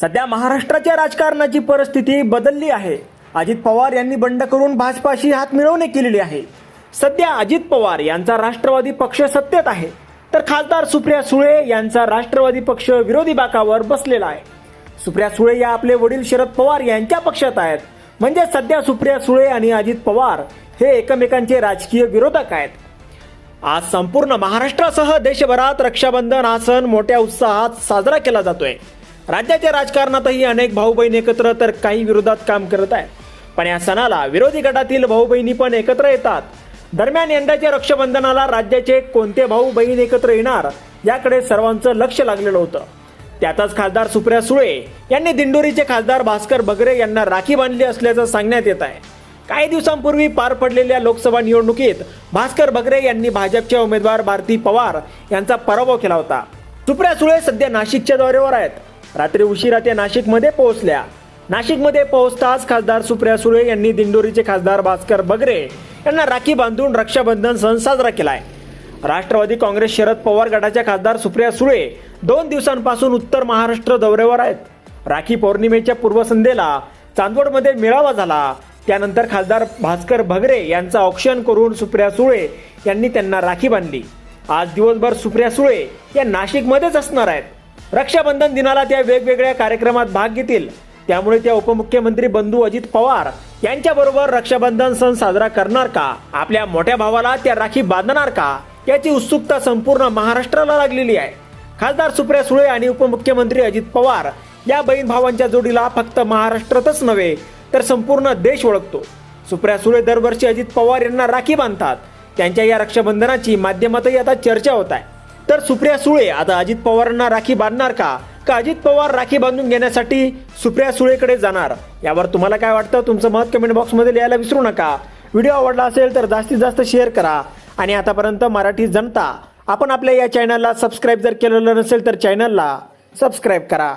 सध्या महाराष्ट्राच्या राजकारणाची परिस्थिती बदलली आहे. अजित पवार यांनी बंड करून भाजपाशी हात मिळवणे केलेली आहे. सध्या अजित पवार यांचा राष्ट्रवादी पक्ष सत्तेत आहे. तर खासदार सुप्रिया सुळे यांचा राष्ट्रवादी पक्ष विरोधी बाकावर बसलेला आहे. सुप्रिया सुळे या आपले वडील शरद पवार यांच्या पक्षात आहेत. म्हणजे सध्या सुप्रिया सुळे आणि अजित पवार हे एकमेकांचे राजकीय विरोधक आहेत. आज संपूर्ण महाराष्ट्रासह देशभरात रक्षाबंधन हा सण मोठ्या उत्साहात साजरा केला जातोय. राज्याच्या राजकारणातही अनेक भाऊ बहीण एकत्र तर काही विरोधात काम करत आहेत. पण या सणाला विरोधी गटातील भाऊ बहिणी पण एकत्र येतात. दरम्यान यंदाच्या रक्षाबंधनाला राज्याचे कोणते भाऊ बहीण एकत्र येणार याकडे सर्वांचं लक्ष लागलेलं होतं. त्यातच खासदार सुप्रिया सुळे यांनी दिंडोरीचे खासदार भास्कर बगरे यांना राखी बांधली असल्याचं सांगण्यात येत आहे. काही दिवसांपूर्वी पार पडलेल्या लोकसभा निवडणुकीत भास्कर बगरे यांनी भाजपच्या उमेदवार भारती पवार यांचा पराभव केला होता. सुप्रिया सुळे सध्या नाशिकच्या दौऱ्यावर आहेत. रात्री उशिरा त्या नाशिकमध्ये पोहोचल्या. नाशिकमध्ये पोहोचताच खासदार सुप्रिया सुळे यांनी दिंडोरीचे खासदार भास्कर बगरे यांना राखी बांधून रक्षाबंधन सण साजरा केलाय. राष्ट्रवादी काँग्रेस शरद पवार गटाच्या खासदार सुप्रिया सुळे दोन दिवसांपासून उत्तर महाराष्ट्र दौऱ्यावर आहेत. राखी पौर्णिमेच्या पूर्वसंध्येला चांदवडमध्ये मेळावा झाला. त्यानंतर खासदार भास्कर भगरे यांचं औक्षण करून सुप्रिया सुळे यांनी त्यांना राखी बांधली. आज दिवसभर सुप्रिया सुळे या नाशिकमध्येच असणार आहेत. रक्षाबंधन दिनाला त्या वेगवेगळ्या कार्यक्रमात भाग घेतील. त्यामुळे त्या उपमुख्यमंत्री बंधू अजित पवार यांच्याबरोबर रक्षाबंधन सण साजरा करणार का? आपल्या मोठ्या भावाला त्या राखी बांधणार का? याची उत्सुकता संपूर्ण महाराष्ट्राला लागलेली आहे. खासदार सुप्रिया सुळे आणि उपमुख्यमंत्री अजित पवार या बहीण भावांच्या जोडीला फक्त महाराष्ट्रातच नव्हे तर संपूर्ण देश ओळखतो. सुप्रिया सुळे दरवर्षी अजित पवार यांना राखी बांधतात. त्यांच्या या रक्षाबंधनाची माध्यमातही आता चर्चा होत आहे. तर सुप्रिया सुळे आता अजित पवारांना राखी बांधणार का? का अजित पवार राखी बांधून घेण्यासाठी सुप्रिया सुळेकडे जाणार? यावर तुम्हाला काय वाटतं? तुमचं मत कमेंट बॉक्समध्ये लिहायला विसरू नका. व्हिडिओ आवडला असेल तर जास्तीत जास्त शेअर करा. आणि आतापर्यंत मराठी जनता आपण आपल्या या चॅनलला सबस्क्राईब जर केलेलं नसेल तर चॅनलला सबस्क्राईब करा.